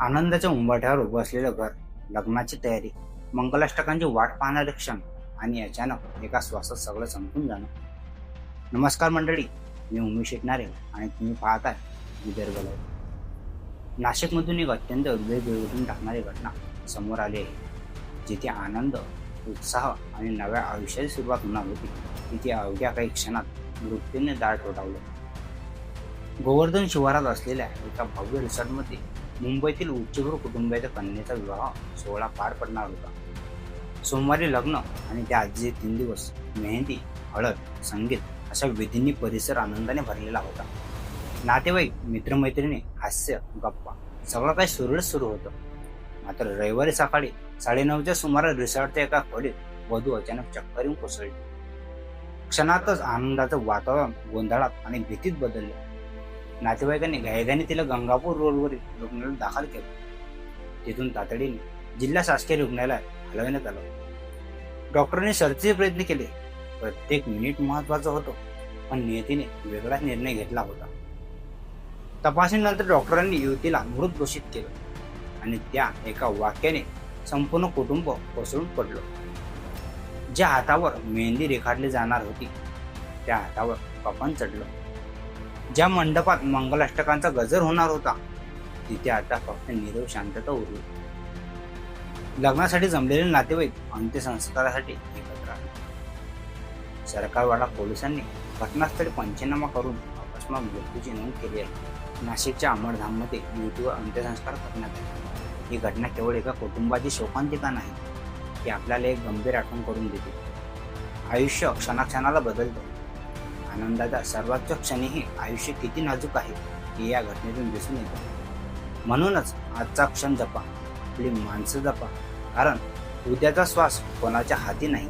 आनंदाच्या उंबरठ्यावर उभं असलेलं घर लग्नाची तयारी मंगलाष्टकांची वाट पाहणारे क्षण आणि अचानक एका श्वासात सगळं संपून जाणं. नमस्कार मंडळी मी उमेश शिकणारे आणि तुम्ही पाहताय विदर्भ लाईव्ह. नाशिकमधून एक अत्यंत हृदय बिळगून टाकणारी घटना समोर आली आहे. जिथे आनंद उत्साह आणि नव्या आयुष्याची सुरुवात होणार होती तिथे अवघ्या काही क्षणात मृत्यूने दाट ठोठावलं गोवर्धन शिवारात असलेल्या एका भव्य रिसॉर्टमध्ये मुंबईतील उच्चभ्रू कुटुंबाच्या कन्येचा विवाह सोहळा पार पडणार होता. सोमवारी लग्न आणि त्या आजीचे तीन दिवस मेहंदी हळद संगीत अशा विधींनी परिसर आनंदाने भरलेला होता. नातेवाईक मित्रमैत्रिणी हास्य गप्पा सगळं काही सुरळीत सुरू होतं. मात्र रविवारी सकाळी साडेनऊच्या सुमारास रिसॉर्टच्या एका खोलीत वधू अचानक चक्कर येऊन कोसळली. क्षणातच आनंदाचं वातावरण गोंधळात आणि भीतीत बदलले. नातेवाईकांनी घायघाने तिला गंगापूर रोडवरील रुग्णालयात दाखल केलं. तिथून तातडीने जिल्हा शासकीय रुग्णालयात हलवण्यात आलं. डॉक्टरांनी सर्चचे प्रयत्न केले. प्रत्येक मिनिट महत्त्वाचा होतं पण नियतीने वेगळाच निर्णय घेतला होता. तपासणीनंतर डॉक्टरांनी युवतीला मृत घोषित केलं आणि त्या एका वाक्याने संपूर्ण कुटुंब कोसळून पडलं. ज्या हातावर मेहंदी रेखाटली जाणार होती त्या हातावर कपन चढलं. ज्या मंडपात मंगलाष्टकांचा गजर होणार होता तिथे आता फक्त निरव शांतता उरली. लग्नासाठी जमलेले नातेवाईक अंत्यसंस्कारासाठी एकत्र आले. सरकारवाडा पोलिसांनी घटनास्थळी पंचनामा करून अकस्मात मृत्यूची नोंद केली आहे. नाशिकच्या अमरधाममध्ये युवतीवर अंत्यसंस्कार करण्यात आले. ही घटना केवळ एका कुटुंबाची शोकांतिका नाही ती आपल्याला एक गंभीर आठवण करून देते. आयुष्य क्षणाक्षणाला बदलतं. आनंदाच्या सर्वोच्च क्षणीही आयुष्य किती नाजूक आहे हे या घटनेतून दिसून येतं. म्हणूनच आजचा क्षण जपा आपली माणसं जपा कारण उद्याचा श्वास कोणाच्या हाती नाही.